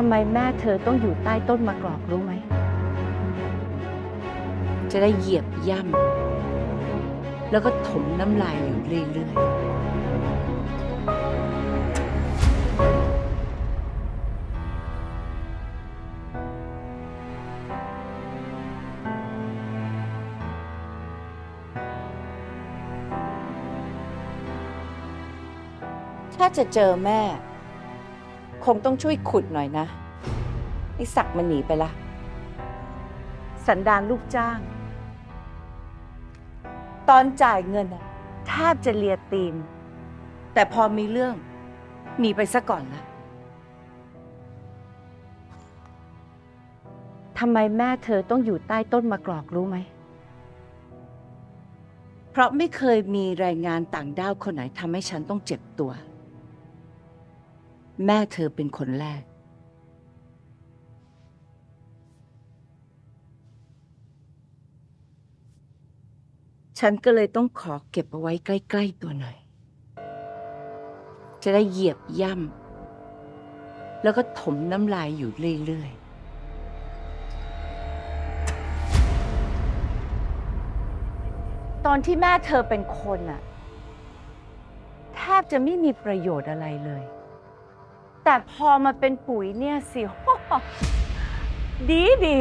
ทำไมแม่เธอต้องอยู่ใต้ต้นมะกรอกรู้ไหม จะได้เหยียบย่ำแล้วก็ถมน้ำลายอยู่เรื่อยๆ ถ้าจะเจอแม่ คงต้องช่วยขุดหน่อยนะไอ้ศักดิ์มันหนีไปละ สันดานลูกจ้าง ตอนจ่ายเงินอะแทบจะเลียตีน แต่พอมีเรื่องหนีไปซะก่อนละทำไมแม่เธอต้องอยู่ใต้ต้นมะกรอกรู้ไหม เพราะไม่เคยมีแรงงานต่างด้าวคนไหนทำให้ฉันต้องเจ็บตัว แม่เธอเป็นคนแรก ฉันก็เลยต้องขอเก็บเอาไว้ใกล้ ๆ ตัวหน่อย จะได้เหยียบย่ำแล้วก็ถมน้ำลายอยู่เรื่อยๆตอนที่แม่เธอเป็นคนอะแทบจะไม่มีประโยชน์อะไรเลย แต่พอมาเป็นปุ๋ยเนี่ยสิ ดีดี